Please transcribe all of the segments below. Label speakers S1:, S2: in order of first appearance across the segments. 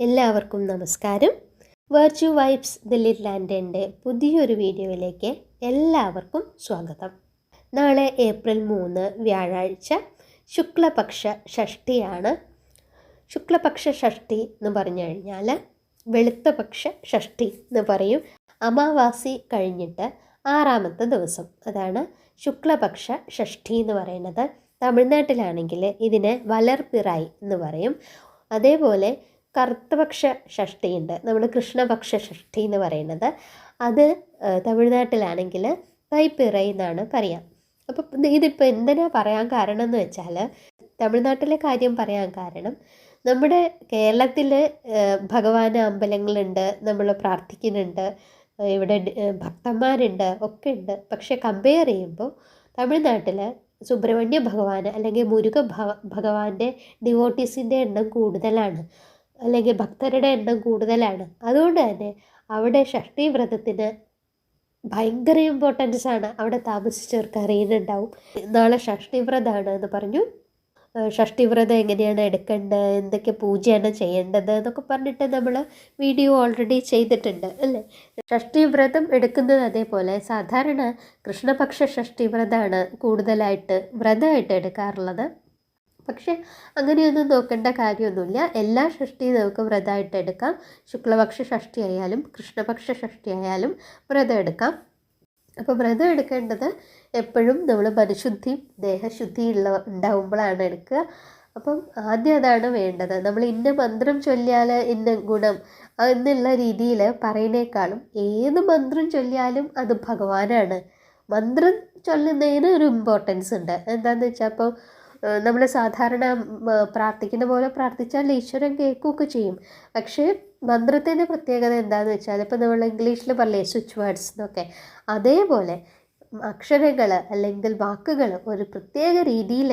S1: എല്ലാവർക്കും നമസ്കാരം. Virtue vibes Delhi ലാൻഡന്റെ പുതിയൊരു വീഡിയോയിലേക്ക് എല്ലാവർക്കും സ്വാഗതം. നാളെ ഏപ്രിൽ മൂന്ന് വ്യാഴാഴ്ച ശുക്ലപക്ഷ ഷഷ്ടിയാണ് ശുക്ലപക്ഷ ഷഷ്ടി എന്ന് പറഞ്ഞു കഴിഞ്ഞാൽ വെളുത്തപക്ഷ ഷഷ്ടി എന്ന് പറയും. അമാവാസി കഴിഞ്ഞിട്ട് ആറാമത്തെ ദിവസം. അതാണ് ശുക്ലപക്ഷ ഷഷ്ടി എന്ന് പറയുന്നത്. തമിഴ്നാട്ടിലാണെങ്കിൽ ഇതിനെ വലർപ്പിറായി എന്ന് പറയും. അതേപോലെ കറുത്തപക്ഷ ഷഷ്ടിയുണ്ട്. നമ്മൾ കൃഷ്ണപക്ഷ ഷഷ്ടി എന്ന് പറയുന്നത്. അത് തമിഴ്നാട്ടിലാണെങ്കിൽ തൈപ്പിറ എന്നാണ് പറയാം. അപ്പം ഇതിപ്പോൾ എന്തിനാ പറയാൻ കാരണം എന്ന് വെച്ചാൽ തമിഴ്നാട്ടിലെ കാര്യം പറയാൻ കാരണം നമ്മുടെ കേരളത്തിൽ ഭഗവാന് അമ്പലങ്ങളുണ്ട് നമ്മൾ പ്രാർത്ഥിക്കുന്നുണ്ട് ഇവിടെ ഭക്തന്മാരുണ്ട് ഒക്കെ ഉണ്ട് പക്ഷെ കമ്പയർ ചെയ്യുമ്പോൾ തമിഴ്നാട്ടിൽ സുബ്രഹ്മണ്യ ഭഗവാൻ അല്ലെങ്കിൽ മുരുക ഭഗ ഭഗവാന്റെ ഡിവോട്ടീസിന്റെ എണ്ണം കൂടുതലാണ്. അല്ലെങ്കിൽ ഭക്തരുടെ എണ്ണം കൂടുതലാണ്. അതുകൊണ്ട് തന്നെ അവിടെ ഷഷ്ടി വ്രതത്തിന് ഭയങ്കര ഇമ്പോർട്ടൻസ് ആണ്. അവിടെ താമസിച്ചവർക്ക് അറിയുന്നുണ്ടാവും. നാളെ ഷഷ്ടി വ്രതമാണ് എന്ന് പറഞ്ഞു. ഷഷ്ടി വ്രതം എങ്ങനെയാണ് എടുക്കേണ്ടത്? എന്തൊക്കെ പൂജയാണ് ചെയ്യേണ്ടത്? എന്നൊക്കെ പറഞ്ഞിട്ട് നമ്മൾ വീഡിയോ ഓൾറെഡി ചെയ്തിട്ടുണ്ട് അല്ലേ? ഷഷ്ടി വ്രതം എടുക്കുന്നത് അതേപോലെ സാധാരണ കൃഷ്ണപക്ഷ ഷഷ്ടി വ്രതമാണ് കൂടുതലായിട്ട് വ്രതമായിട്ട് എടുക്കാറുള്ളത്. പക്ഷെ അങ്ങനെയൊന്നും നോക്കേണ്ട കാര്യമൊന്നുമില്ല. എല്ലാ ഷഷ്ടിയും നമുക്ക് വ്രതമായിട്ട് എടുക്കാം. ശുക്ലപക്ഷ ഷഷ്ടി ആയാലും കൃഷ്ണപക്ഷ ഷഷ്ടി ആയാലും വ്രതം എടുക്കാം. അപ്പോൾ വ്രതം എടുക്കേണ്ടത് എപ്പോഴും നമ്മൾ മനഃശുദ്ധി ദേഹശുദ്ധി ഉള്ള ഉണ്ടാവുമ്പോഴാണ് എടുക്കുക. അപ്പം ആദ്യം അതാണ് വേണ്ടത്. നമ്മൾ ഇന്ന മന്ത്രം ചൊല്ലിയാൽ ഇന്ന ഗുണം എന്നുള്ള രീതിയിൽ പറയുന്നേക്കാളും ഏത് മന്ത്രം ചൊല്ലിയാലും അത് ഭഗവാനാണ്. മന്ത്രം ചൊല്ലുന്നതിന് ഒരു ഇമ്പോർട്ടൻസ് ഉണ്ട്. എന്താണെന്ന് വെച്ചാൽ ഇപ്പോൾ നമ്മൾ സാധാരണ പ്രാർത്ഥിക്കുന്ന പോലെ പ്രാർത്ഥിച്ചാൽ ഈശ്വരൻ കേൾക്കുകയൊക്കെ ചെയ്യും. പക്ഷേ മന്ത്രത്തിന്റെ പ്രത്യേകത എന്താണെന്ന് വെച്ചാൽ ഇപ്പോൾ നമ്മൾ ഇംഗ്ലീഷിൽ പറയേ സ്വിച്ച് വേർഡ്സ് എന്നൊക്കെ. അതേപോലെ അക്ഷരങ്ങൾ അല്ലെങ്കിൽ വാക്കുകൾ ഒരു പ്രത്യേക രീതിയിൽ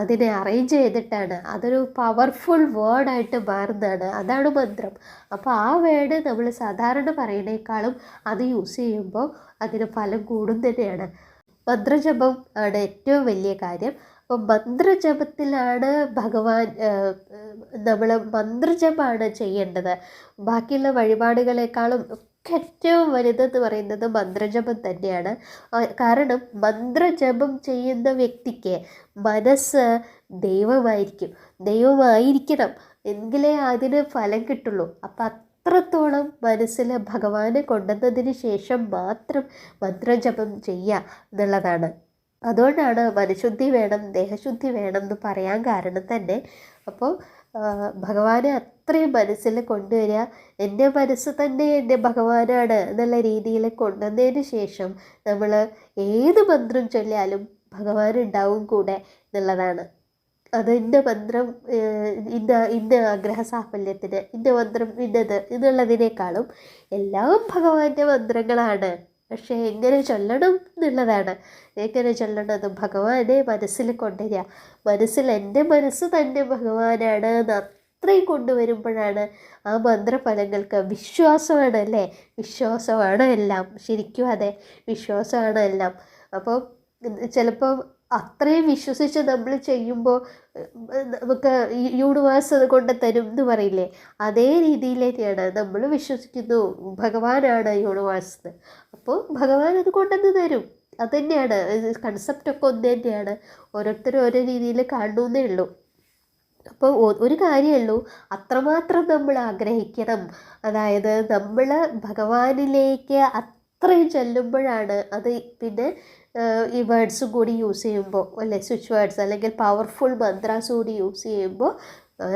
S1: അതിനെ അറേഞ്ച് ചെയ്തിട്ടാണ്. അതൊരു പവർഫുൾ വേർഡായിട്ട് മാറുന്നതാണ്. അതാണ് മന്ത്രം. അപ്പോൾ ആ വേർഡ് നമ്മൾ സാധാരണ പറയുന്നേക്കാളും അത് യൂസ് ചെയ്യുമ്പോൾ അതിന് ഫലം കൂടും തന്നെയാണ് മന്ത്രജപം ആണ് ഏറ്റവും വലിയ കാര്യം. അപ്പോൾ മന്ത്രജപത്തിലാണ് ഭഗവാൻ നമ്മൾ മന്ത്രജപമാണ് ചെയ്യേണ്ടത്. ബാക്കിയുള്ള വഴിപാടുകളെക്കാളും ഒക്കെ ഏറ്റവും വലുതെന്ന് പറയുന്നത് മന്ത്രജപം തന്നെയാണ്. കാരണം മന്ത്രജപം ചെയ്യുന്ന വ്യക്തിക്ക് മനസ്സ് ദൈവമായിരിക്കും. ദൈവമായിരിക്കണം എങ്കിലേ അതിന് ഫലം കിട്ടുള്ളൂ. അപ്പം അത്രത്തോളം മനസ്സിൽ ഭഗവാനെ കൊണ്ടുവന്നതിന് ശേഷം മാത്രം മന്ത്രജപം ചെയ്യുക എന്നുള്ളതാണ്. അതുകൊണ്ടാണ് മനഃശുദ്ധി വേണം ദേഹശുദ്ധി വേണം എന്ന് പറയാൻ കാരണം തന്നെ. അപ്പോൾ ഭഗവാനെ അത്രയും മനസ്സിൽ കൊണ്ടുവരിക എന്റെ മനസ്സ് തന്നെ എന്റെ ഭഗവാനാണ് എന്നുള്ള രീതിയിൽ കൊണ്ടുവന്നതിന് ശേഷം നമ്മൾ ഏത് മന്ത്രം ചൊല്ലിയാലും ഭഗവാൻ ഉണ്ടാവും കൂടെ എന്നുള്ളതാണ്. അത് ഇന്ന മന്ത്രം ഇന്ന ഇന്ന ആഗ്രഹ സാഫല്യത്തിന് ഇന്ന മന്ത്രം ഇന്നത് എന്നുള്ളതിനേക്കാളും എല്ലാം ഭഗവാന്റെ മന്ത്രങ്ങളാണ്. പക്ഷേ എങ്ങനെ ചൊല്ലണം എന്നുള്ളതാണ്. എങ്ങനെ ചൊല്ലണം ഭഗവാനെ മനസ്സിൽ കൊണ്ടുവരിക. മനസ്സിൽ എന്റെ മനസ്സ് തന്നെ ഭഗവാനാണ് എന്ന് അത്രയും കൊണ്ടുവരുമ്പോഴാണ് ആ മന്ത്രഫലങ്ങൾക്ക് വിശ്വാസമാണ് അല്ലേ? വിശ്വാസമാണ് എല്ലാം. ശരിക്കും അതെ വിശ്വാസമാണ് എല്ലാം. അപ്പോൾ ചിലപ്പോൾ അത്രയും വിശ്വസിച്ച് നമ്മൾ ചെയ്യുമ്പോൾ നമുക്ക് യൂണിവേഴ്സ് അത് കൊണ്ട് തരും എന്ന് പറയില്ലേ? അതേ രീതിയിലേക്കാണ് നമ്മൾ വിശ്വസിക്കുന്നു. ഭഗവാനാണ് യൂണിവേഴ്സ് അപ്പോൾ ഭഗവാൻ അത് കൊണ്ടുവന്ന് തരും. തന്നെയാണ്. കൺസെപ്റ്റൊക്കെ ഒന്ന് തന്നെയാണ്. ഓരോരുത്തരും ഓരോ രീതിയിൽ കാണുന്നേ ഉള്ളൂ. അപ്പോൾ ഒരു കാര്യമുള്ളൂ അത്രമാത്രം നമ്മൾ ആഗ്രഹിക്കണം. അതായത് നമ്മൾ ഭഗവാനിലേക്ക് അത്രയും ചെല്ലുമ്പോഴാണ് അത് പിന്നെ ഈ വേർഡ്സും കൂടി യൂസ് ചെയ്യുമ്പോൾ അല്ലെ സ്വിച്ച് വേർഡ്സ് അല്ലെങ്കിൽ പവർഫുൾ മന്ത്രാസ് കൂടി യൂസ് ചെയ്യുമ്പോൾ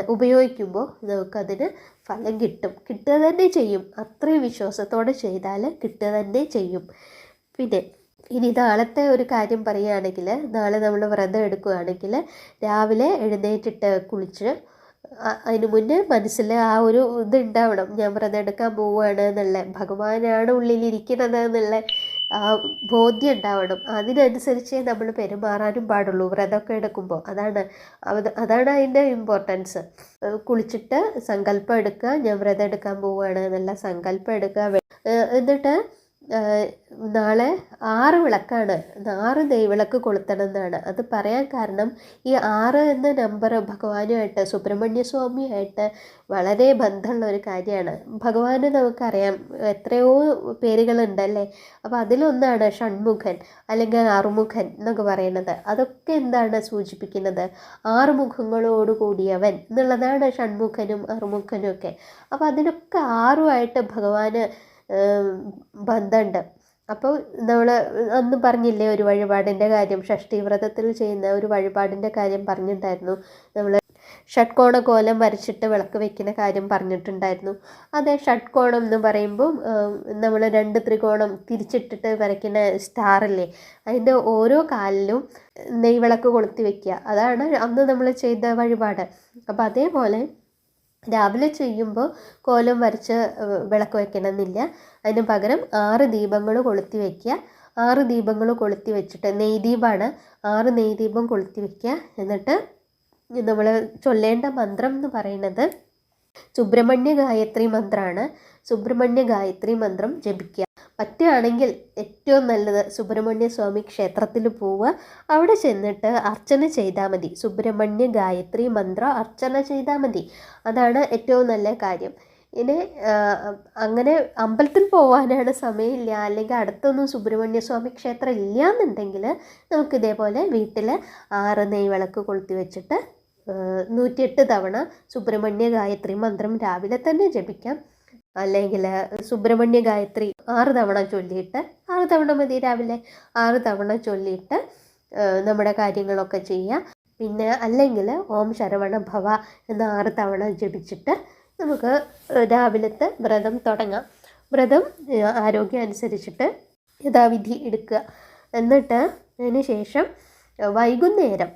S1: ഉപയോഗിക്കുമ്പോൾ നമുക്കതിന് ഫലം കിട്ടും. കിട്ടുക തന്നെ ചെയ്യും. അത്രയും വിശ്വാസത്തോടെ ചെയ്താൽ കിട്ടുക തന്നെ ചെയ്യും. പിന്നെ ഇനി നാളത്തെ ഒരു കാര്യം പറയുകയാണെങ്കിൽ നാളെ നമ്മൾ വ്രതം എടുക്കുകയാണെങ്കിൽ രാവിലെ എഴുന്നേറ്റിട്ട് കുളിച്ച് അതിനു മുന്നേ മനസ്സിൽ ആ ഒരു ഇത് ഉണ്ടാവണം. ഞാൻ വ്രതം എടുക്കാൻ പോവുകയാണ് എന്നുള്ള ഭഗവാനാണ് ഉള്ളിലിരിക്കുന്നത് എന്നുള്ള ബോധ്യം ഉണ്ടാവണം അതിനനുസരിച്ചേ നമ്മൾ പെരുമാറാനും പാടുള്ളൂ. വ്രതമൊക്കെ എടുക്കുമ്പോൾ. അതാണ് അതാണ് അതിന്റെ ഇമ്പോർട്ടൻസ് കുളിച്ചിട്ട് സങ്കല്പം എടുക്കുക. ഞാൻ വ്രതം എടുക്കാൻ പോവുകയാണ്. എന്നുള്ള സങ്കല്പം എടുക്കുക. എന്നിട്ട് നാളെ ആറ് വിളക്കാണ്. ആറ് നെയ്വിളക്ക് കൊളുത്തണം എന്നാണ് അത് പറയാൻ കാരണം ഈ ആറ് എന്ന നമ്പർ ഭഗവാനുമായിട്ട് സുബ്രഹ്മണ്യ സ്വാമിയായിട്ട് വളരെ ബന്ധമുള്ള ഒരു കാര്യമാണ്. ഭഗവാന് നമുക്കറിയാം എത്രയോ പേരുകളുണ്ടല്ലേ? അപ്പോൾ അതിലൊന്നാണ് ഷൺമുഖൻ അല്ലെങ്കിൽ ആറുമുഖൻ എന്നൊക്കെ പറയുന്നത്. അതൊക്കെ എന്താണ് സൂചിപ്പിക്കുന്നത്? ആറ് മുഖങ്ങളോട് കൂടിയവൻ എന്നുള്ളതാണ് ഷൺമുഖനും ആറുമുഖനും ഒക്കെ. അപ്പോൾ അതിനൊക്കെ ആറുമായിട്ട് ഭഗവാന് ബന്ധമുണ്ട് അപ്പോൾ നമ്മൾ അന്ന് പറഞ്ഞില്ലേ ഒരു വഴിപാടിന്റെ കാര്യം ഷഷ്ടി വ്രതത്തിൽ ചെയ്യുന്ന ഒരു വഴിപാടിന്റെ കാര്യം പറഞ്ഞിട്ടുണ്ടായിരുന്നു നമ്മൾ ഷഡ്കോണ കോലം വരച്ചിട്ട് വിളക്ക് വെക്കുന്ന കാര്യം പറഞ്ഞിട്ടുണ്ടായിരുന്നു. അതേ ഷഡ്കോണം എന്ന് പറയുമ്പോൾ നമ്മൾ രണ്ട് ത്രികോണം തിരിച്ചിട്ടിട്ട് വരയ്ക്കുന്ന സ്റ്റാറില്ലേ അതിന്റെ ഓരോ കാലിലും നെയ്വിളക്ക് കൊളുത്തി വെക്കുക. അതാണ് അന്ന് നമ്മൾ ചെയ്ത വഴിപാട്. അപ്പോൾ അതേപോലെ രാവിലെ ചെയ്യുമ്പോൾ കോലം വരച്ച് വിളക്ക് വെക്കണമെന്നില്ല. അതിന് പകരം ആറ് ദീപങ്ങൾ കൊളുത്തി വയ്ക്കുക ആറ് ദീപങ്ങൾ കൊളുത്തി വെച്ചിട്ട് നെയ്ദീപമാണ് ആറ് നെയ്ദീപം കൊളുത്തി വയ്ക്കുക എന്നിട്ട് നമ്മൾ ചൊല്ലേണ്ട മന്ത്രം എന്ന് പറയുന്നത് സുബ്രഹ്മണ്യ ഗായത്രി മന്ത്രമാണ് സുബ്രഹ്മണ്യ ഗായത്രി മന്ത്രം ജപിക്കുക. പറ്റുകയാണെങ്കിൽ ഏറ്റവും നല്ലത് സുബ്രഹ്മണ്യ സ്വാമി ക്ഷേത്രത്തിൽ പോവുക. അവിടെ ചെന്നിട്ട് അർച്ചന ചെയ്താൽ മതി. സുബ്രഹ്മണ്യ ഗായത്രി മന്ത്ര അർച്ചന ചെയ്താൽ മതി. അതാണ് ഏറ്റവും നല്ല കാര്യം. ഇനി അങ്ങനെ അമ്പലത്തിൽ പോകാനാണ് സമയമില്ല. അല്ലെങ്കിൽ അടുത്തൊന്നും സുബ്രഹ്മണ്യ സ്വാമി ക്ഷേത്രം ഇല്ല എന്നുണ്ടെങ്കിൽ നമുക്ക് ഇതേപോലെ വീട്ടിൽ ആറ് നെയ്വിളക്ക് കൊളുത്തി വെച്ചിട്ട് നൂറ്റിയെട്ട് തവണ സുബ്രഹ്മണ്യ ഗായത്രി മന്ത്രം രാവിലെ തന്നെ ജപിക്കാം. അല്ലെങ്കിൽ സുബ്രഹ്മണ്യ ഗായത്രി ആറ് തവണ ചൊല്ലിയിട്ട് ആറ് തവണ മതി രാവിലെ ആറ് തവണ ചൊല്ലിയിട്ട് നമ്മുടെ കാര്യങ്ങളൊക്കെ ചെയ്യാം. പിന്നെ അല്ലെങ്കിൽ ഓം ശരവണ ഭവ എന്ന ആറ് തവണ ജപിച്ചിട്ട് നമുക്ക് രാവിലത്തെ വ്രതം തുടങ്ങാം. വ്രതം ആരോഗ്യം അനുസരിച്ചിട്ട് യഥാവിധി എടുക്കുക. എന്നിട്ട് അതിന് ശേഷം വൈകുന്നേരം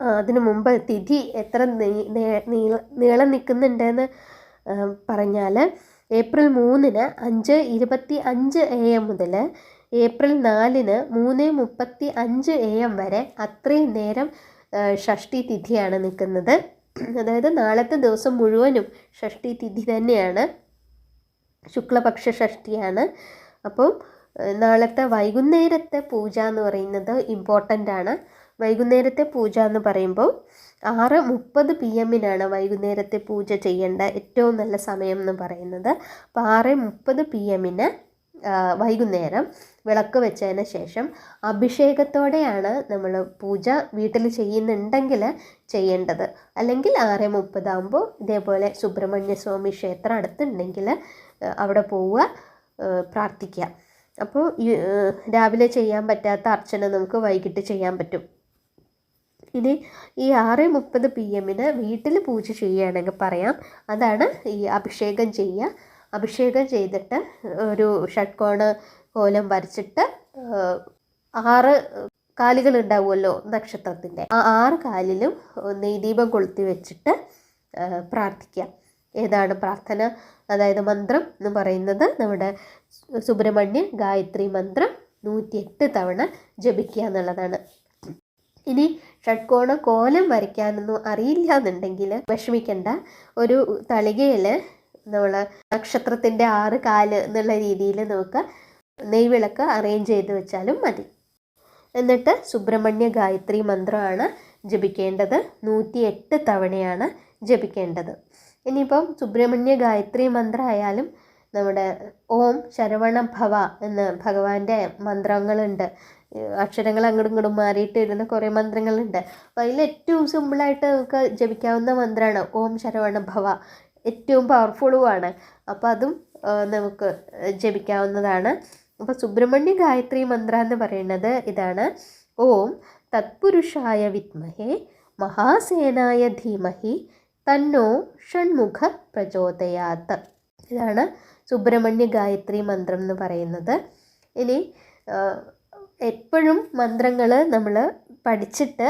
S1: അതിനു മുമ്പ് തിഥി എത്ര നീ നീളം നിൽക്കുന്നുണ്ടെന്ന് പറഞ്ഞാൽ ഏപ്രിൽ മൂന്നിന് അഞ്ച് ഇരുപത്തി അഞ്ച് എ എം മുതൽ ഏപ്രിൽ നാലിന് മൂന്ന് മുപ്പത്തി അഞ്ച് എ എം വരെ അത്രയും നേരം ഷഷ്ടി തിഥിയാണ് നിൽക്കുന്നത്. അതായത് നാളത്തെ ദിവസം മുഴുവനും ഷഷ്ടി തിഥി തന്നെയാണ്. ശുക്ലപക്ഷ ഷഷ്ടിയാണ്. അപ്പം നാളത്തെ വൈകുന്നേരത്തെ പൂജ എന്ന് പറയുന്നത് ഇമ്പോർട്ടന്റ് ആണ്. വൈകുന്നേരത്തെ പൂജ എന്ന് പറയുമ്പോൾ ആറ് മുപ്പത് പി എമ്മിനാണ് വൈകുന്നേരത്തെ പൂജ ചെയ്യേണ്ട ഏറ്റവും നല്ല സമയം എന്ന് പറയുന്നത്. അപ്പോൾ ആറ് മുപ്പത് പി എമ്മിന് വൈകുന്നേരം വിളക്ക് വെച്ചതിന് ശേഷം അഭിഷേകത്തോടെയാണ് നമ്മൾ പൂജ വീട്ടിൽ ചെയ്യുന്നുണ്ടെങ്കിൽ ചെയ്യേണ്ടത്. അല്ലെങ്കിൽ ആറ് മുപ്പതാകുമ്പോൾ ഇതേപോലെ സുബ്രഹ്മണ്യ സ്വാമി ക്ഷേത്രം അടുത്തുണ്ടെങ്കിൽ അവിടെ പോവുക പ്രാർത്ഥിക്കുക. അപ്പോൾ രാവിലെ ചെയ്യാൻ പറ്റാത്ത അർച്ചന നമുക്ക് വൈകിട്ട് ചെയ്യാൻ പറ്റും. ഇനി ഈ ആറ് മുപ്പത് പി എമ്മിന് വീട്ടിൽ പൂജ ചെയ്യുകയാണെങ്കിൽ പറയാം. അതാണ് ഈ അഭിഷേകം ചെയ്യുക. അഭിഷേകം ചെയ്തിട്ട് ഒരു ഷഡ്കോണ കോലം വരച്ചിട്ട് ആറ് കാലുകൾ ഉണ്ടാവുമല്ലോ നക്ഷത്രത്തിന്റെ. ആ ആറ് കാലിലും നെയ്ദീപം കൊളുത്തി വെച്ചിട്ട് പ്രാർത്ഥിക്കാം ഏതാണ് പ്രാർത്ഥന? അതായത് മന്ത്രം എന്ന് പറയുന്നത് നമ്മുടെ സുബ്രഹ്മണ്യ ഗായത്രി മന്ത്രം നൂറ്റിയെട്ട് തവണ ജപിക്കുക എന്നുള്ളതാണ്. ഇനി ഷഡ്കോണ കോലം വരയ്ക്കാനൊന്നും അറിയില്ല എന്നുണ്ടെങ്കിൽ വിഷമിക്കണ്ട. ഒരു തളികയിൽ നമ്മൾ നക്ഷത്രത്തിന്റെ ആറ് കാൽ എന്നുള്ള രീതിയിൽ നമുക്ക് നെയ്വിളക്ക് അറേഞ്ച് ചെയ്ത് വെച്ചാലും മതി. എന്നിട്ട് സുബ്രഹ്മണ്യ ഗായത്രി മന്ത്രമാണ് ജപിക്കേണ്ടത്. നൂറ്റി എട്ട് തവണയാണ് ജപിക്കേണ്ടത്. ഇനിയിപ്പം സുബ്രഹ്മണ്യ ഗായത്രി മന്ത്രമായാലും നമ്മുടെ ഓം ശരവണ ഭവ എന്ന് ഭഗവാന്റെ മന്ത്രങ്ങളുണ്ട്. അക്ഷരങ്ങൾ അങ്ങോട്ടും ഇങ്ങോട്ടും മാറിയിട്ട് ഇടുന്ന കുറേ മന്ത്രങ്ങളുണ്ട്. അപ്പോൾ അതിൽ ഏറ്റവും സിമ്പിളായിട്ട് നമുക്ക് ജപിക്കാവുന്ന മന്ത്രമാണ് ഓം ശരവണ ഭവ. ഏറ്റവും പവർഫുള്ളുമാണ് അപ്പോൾ അതും നമുക്ക് ജപിക്കാവുന്നതാണ്. അപ്പോൾ സുബ്രഹ്മണ്യ ഗായത്രി മന്ത്ര എന്ന് പറയുന്നത് ഇതാണ്. ഓം തത്പുരുഷായ വിത്മഹേ മഹാസേനായ ധീമഹി തന്നോ ഷൺമുഖ പ്രചോദയാത്ത് ഇതാണ് സുബ്രഹ്മണ്യ ഗായത്രി മന്ത്രം എന്ന് പറയുന്നത്. ഇനി എപ്പോഴും മന്ത്രങ്ങൾ നമ്മൾ പഠിച്ചിട്ട്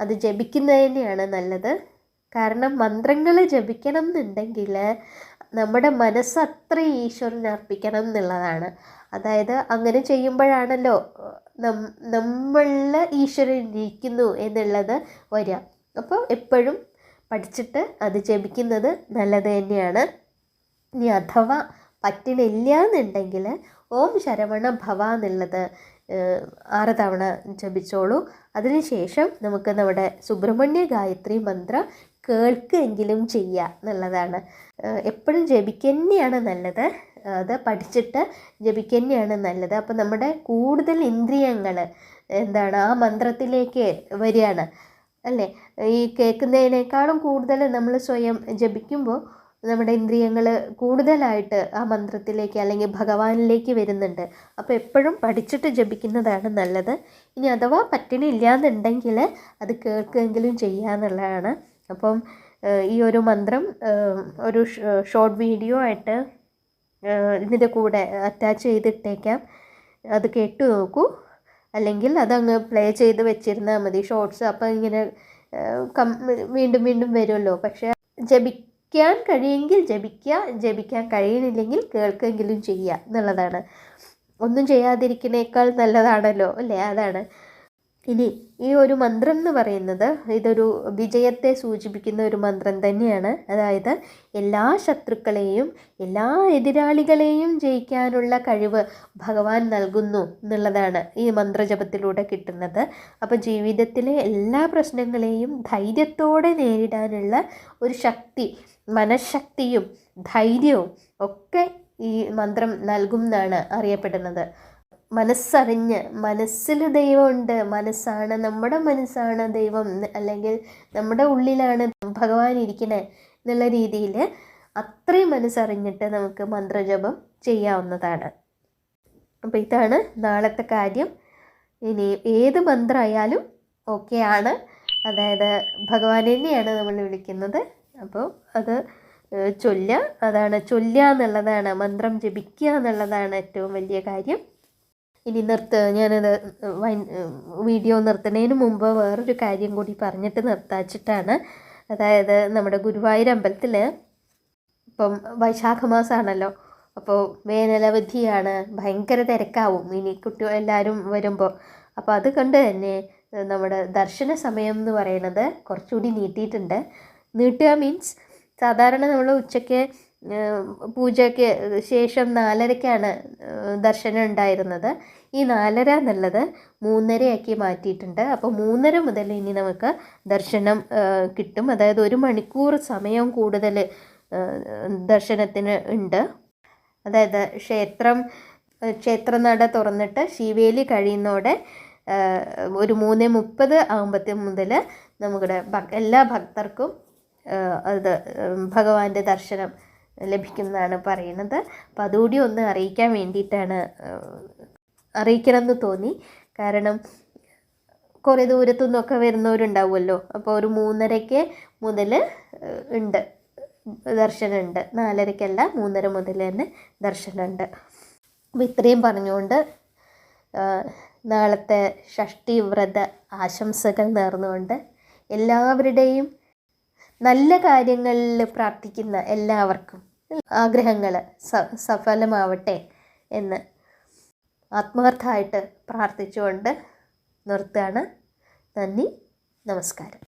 S1: അത് ജപിക്കുന്നത് തന്നെയാണ് നല്ലത്. കാരണം മന്ത്രങ്ങൾ ജപിക്കണം എന്നുണ്ടെങ്കിൽ നമ്മുടെ മനസ്സ് അത്ര ഈശ്വരനെ അർപ്പിക്കണം എന്നുള്ളതാണ്. അതായത് അങ്ങനെ ചെയ്യുമ്പോഴാണല്ലോ നം നമ്മളിൽ ഈശ്വരൻ ഇരിക്കുന്നു എന്നുള്ളത് വരിക. അപ്പോൾ എപ്പോഴും പഠിച്ചിട്ട് അത് ജപിക്കുന്നത് നല്ലത് തന്നെയാണ്. ഇനി അഥവാ പറ്റണില്ല എന്നുണ്ടെങ്കിൽ ഓം ശരവണ ഭവ എന്നുള്ളത് ആറ് തവണ ജപിച്ചോളൂ. അതിനുശേഷം നമുക്ക് നമ്മുടെ സുബ്രഹ്മണ്യ ഗായത്രി മന്ത്രം കേൾക്കുകയെങ്കിലും ചെയ്യുക എന്നുള്ളതാണ്. എപ്പോഴും ജപിക്കന്നെയാണ് നല്ലത്. അത് പഠിച്ചിട്ട് ജപിക്കന്നെയാണ് നല്ലത്. അപ്പോൾ നമ്മുടെ കൂടുതൽ ഇന്ദ്രിയങ്ങൾ എന്താണ് ആ മന്ത്രത്തിലേക്ക് വരികയാണ്. അല്ലേ? ഈ കേൾക്കുന്നതിനേക്കാളും കൂടുതൽ നമ്മൾ സ്വയം ജപിക്കുമ്പോൾ നമ്മുടെ ഇന്ദ്രിയങ്ങൾ കൂടുതലായിട്ട് ആ മന്ത്രത്തിലേക്ക് അല്ലെങ്കിൽ ഭഗവാനിലേക്ക് വരുന്നുണ്ട്. അപ്പോൾ എപ്പോഴും പഠിച്ചിട്ട് ജപിക്കുന്നതാണ് നല്ലത്. ഇനി അഥവാ പറ്റണി ഇല്ലയെന്നുണ്ടെങ്കിൽ അത് കേൾക്കുകയെങ്കിലും ചെയ്യാന്നുള്ളതാണ് അപ്പം ഈ ഒരു മന്ത്രം ഒരു ഷോർട്ട് വീഡിയോ ആയിട്ട് ഇതിന്റെ കൂടെ അറ്റാച്ച് ചെയ്തിട്ടേക്കാം. അത് കേട്ടു നോക്കൂ. അല്ലെങ്കിൽ അതങ്ങ് പ്ലേ ചെയ്ത് വെച്ചിരുന്നാൽ മതി. ഷോർട്സ് അപ്പം ഇങ്ങനെ കം വീണ്ടും വീണ്ടും വരുമല്ലോ. പക്ഷേ ജപിക്കാൻ കഴിയുമെങ്കിൽ ജപിക്കുക ജപിക്കാൻ കഴിയണില്ലെങ്കിൽ കേൾക്കെങ്കിലും ചെയ്യുക എന്നുള്ളതാണ്. ഒന്നും ചെയ്യാതിരിക്കുന്നേക്കാൾ നല്ലതാണല്ലോ അല്ലേ? അതാണ്. ഇനി ഈ ഒരു മന്ത്രം എന്ന് പറയുന്നത് ഇതൊരു വിജയത്തെ സൂചിപ്പിക്കുന്ന ഒരു മന്ത്രം തന്നെയാണ്. അതായത് എല്ലാ ശത്രുക്കളെയും എല്ലാ എതിരാളികളെയും ജയിക്കാനുള്ള കഴിവ് ഭഗവാൻ നൽകുന്നു എന്നുള്ളതാണ് ഈ മന്ത്രജപത്തിലൂടെ കിട്ടുന്നത്. അപ്പോൾ ജീവിതത്തിലെ എല്ലാ പ്രശ്നങ്ങളെയും ധൈര്യത്തോടെ നേരിടാനുള്ള ഒരു ശക്തി മനഃശക്തിയും ധൈര്യവും ഒക്കെ ഈ മന്ത്രം നൽകും എന്നാണ് അറിയപ്പെടുന്നത്. മനസ്സറിഞ്ഞ് മനസ്സിൽ ദൈവമുണ്ട് മനസ്സാണ് നമ്മുടെ മനസ്സാണ് ദൈവം അല്ലെങ്കിൽ നമ്മുടെ ഉള്ളിലാണ് ഭഗവാൻ ഇരിക്കണേ എന്നുള്ള രീതിയിൽ അത്രയും മനസ്സറിഞ്ഞിട്ട് നമുക്ക് മന്ത്രജപം ചെയ്യാവുന്നതാണ്. അപ്പോൾ ഇതാണ് നാളത്തെ കാര്യം. ഇനി ഏത് മന്ത്രമായാലും ഓക്കെ ആണ്. അതായത് ഭഗവാൻ തന്നെയാണ് നമ്മൾ വിളിക്കുന്നത്. അപ്പോൾ അത് ചൊല്ല അതാണ് ചൊല്ലുക എന്നുള്ളതാണ് മന്ത്രം ജപിക്കുക എന്നുള്ളതാണ് ഏറ്റവും വലിയ കാര്യം. ഇനി നിർത്ത ഞാനത് വീഡിയോ നിർത്തുന്നതിന് മുമ്പ് വേറൊരു കാര്യം കൂടി പറഞ്ഞിട്ട് നിർത്താച്ചിട്ടാണ്. അതായത് നമ്മുടെ ഗുരുവായൂർ അമ്പലത്തിൽ ഇപ്പം വൈശാഖ മാസമാണല്ലോ അപ്പോൾ വേനലവധിയാണ് ഭയങ്കര തിരക്കാവും ഇനി കുട്ടി എല്ലാവരും വരുമ്പോൾ അപ്പോൾ അത് കണ്ട് തന്നെ നമ്മുടെ ദർശന സമയം എന്ന് പറയുന്നത് കുറച്ചുകൂടി നീട്ടിയിട്ടുണ്ട്. നീട്ടുക മീൻസ് സാധാരണ നമ്മൾ ഉച്ചയ്ക്ക് പൂജയ്ക്ക് ശേഷം നാലരയ്ക്കാണ് ദർശനം ഉണ്ടായിരുന്നത്. ഈ നാലര എന്നുള്ളത് മൂന്നരയാക്കി മാറ്റിയിട്ടുണ്ട്. അപ്പോൾ മൂന്നര മുതൽ ഇനി നമുക്ക് ദർശനം കിട്ടും. അതായത് ഒരു മണിക്കൂർ സമയം കൂടുതൽ ദർശനത്തിന് ഉണ്ട്. അതായത് ക്ഷേത്രം ക്ഷേത്രനട തുറന്നിട്ട് ശിവേലി കഴിയുന്നതോടെ ഒരു മൂന്ന് മുപ്പത് ആകുമ്പത്തി മുതൽ നമ്മുടെ എല്ലാ ഭക്തർക്കും അത് ഭഗവാന്റെ ദർശനം ലഭിക്കുന്നതാണ് പറയുന്നത്. അപ്പം അതുകൂടി ഒന്ന് അറിയിക്കാൻ വേണ്ടിയിട്ടാണ് അറിയിക്കണം എന്ന് തോന്നി. കാരണം കുറേ ദൂരത്തു നിന്നൊക്കെ വരുന്നവരുണ്ടാവുമല്ലോ. അപ്പോൾ ഒരു മൂന്നരയ്ക്ക് മുതൽ ഉണ്ട് ദർശനമുണ്ട്. നാലരയ്ക്കല്ല മൂന്നര മുതൽ തന്നെ ദർശനമുണ്ട്. അപ്പോൾ ഇത്രയും പറഞ്ഞുകൊണ്ട് നാളത്തെ ഷഷ്ടി വ്രത ആശംസകൾ നേർന്നുകൊണ്ട് എല്ലാവരുടെയും നല്ല കാര്യങ്ങളിൽ പ്രാർത്ഥിക്കുന്ന എല്ലാവർക്കും ആഗ്രഹങ്ങൾ സ സഫലമാവട്ടെ എന്ന് ആത്മാർത്ഥമായിട്ട് പ്രാർത്ഥിച്ചുകൊണ്ട് നിർത്തുകയാണ്. നന്ദി നമസ്കാരം.